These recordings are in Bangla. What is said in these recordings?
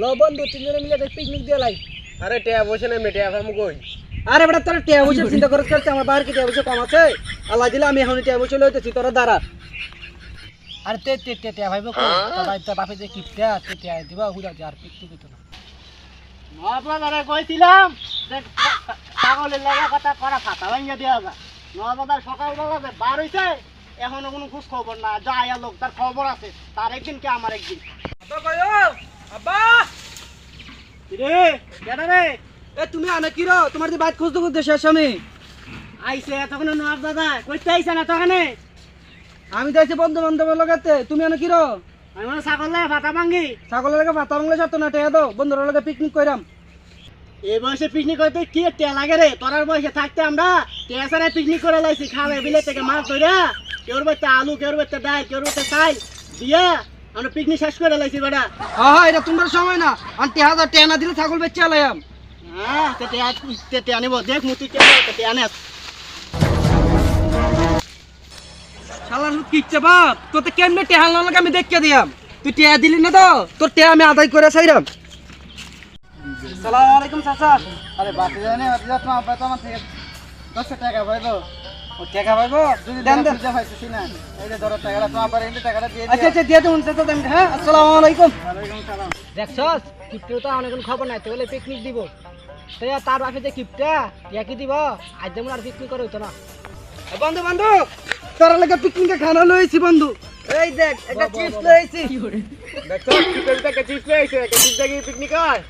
ল বন্ধু তিনজনে মিলে পিকনিক দিয়ে লাই। আরে টিয়া বসে নেই টিয়া ফামু কই? আরে বেটা তোরা টিয়া বসে চিন্তা করছ করতে আমার বাইরে কি টিয়া বসে কম আছে? আল্লাহ দিলে আমি এখন টিয়া বসে লইতেছি তোরা দাঁড়া। আরে তে তে তে টিয়া ভাইব কো তোরা তে বাপে যে কিপটা তে টিয়া দিবা হুদা যার পিকনিক হইতো না। নবাজারে কইছিলাম যে ছাগলের লাগা কথা করা ফাটা ভাঙিয়ে দেওয়া যায়। নবাজার সকালবেলা যে বার হইছে এখনও কোনো খোঁজ খবর না যা আয়া লোক তার খবর আছে তার একদিন কে আমার একদিন? আব্বা! রে রে। এ তুমি আনে কি রো? তোমার যে বাইক খুঁজতে খুঁজতে শেষ আমি। আইছে এতক্ষণ দাদা কইতে আইছে না তখনে। আমি যাইছি বন্ধু বান্ধবের লগাতে। তুমি আনে কি রো? আমি মনে ছাগল লাগে ফাটা ভাঙ্গি ছাগলের লাগে ভাতা বাংলা সারতো না টিয়া দাও। বন্ধুর লগে পিকনিক কইরাম। এই বয়সে পিকনিক করতে কি টেয়া লাগে রে? তোরার বয়সে থাকতে আমরা টেয়া ছাড়া পিকনিক করে লাইছি খাবে বিলে থেকে মাছ ধরে কেউর বাচ্চা আলু কেউর বাচ্চা ডাল কেউর বাচ্চা চাল। দিয়া আমরা পিকনিক শেষ করে লাইছি বেটা। হ্যাঁ এটা তোমার সময় না। আর টিয়া হাজার টিয়া না দিলে ছাগল বেচে আলাইম হ্যাঁ তেতে আজ তেতে আনিব। দেখ মুতি কে তেতে আনে। শালার কি ইচ্ছে বাপ? তোতে কেমনে টেহাল না লাগে আমি দেখকে দিয়াম। তুই টেহা দিলি না তো? তোর আমি আদায় করে চাইরাম সালাম আলাইকুম চাচা। আরে জানে বাকি তোমার আব্বা তো আমার থেকে টাকা টাকা পাইবো? দেন দেন। বুঝতে পাইছিস না। এই ধরো টাকাটা তোমার আব্বার এমনি টাকাটা দিয়ে আচ্ছা আচ্ছা দিয়ে দেবো চাচা দেন হ্যাঁ আসসালামু আলাইকুম। ওয়ালাইকুম সালাম। দেখছস কিপ্টেও তো অনেক খবর নাই তো বলে পিকনিক দিব তাই তার বাপে যে কিপটা ইয়াকি দিব? আজ যেমন আর পিকনিক করে হইতো না। বন্ধু বন্ধু তোর লাগে পিকনিকে খানা লইছি বন্ধু। এই দেখ একটা চিপস লইছি দেখছ চিপের থেকে চিপস লইছে একটা চিপস দেখি পিকনিক হয়?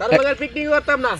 তার বলে পিকনিক করতাম না।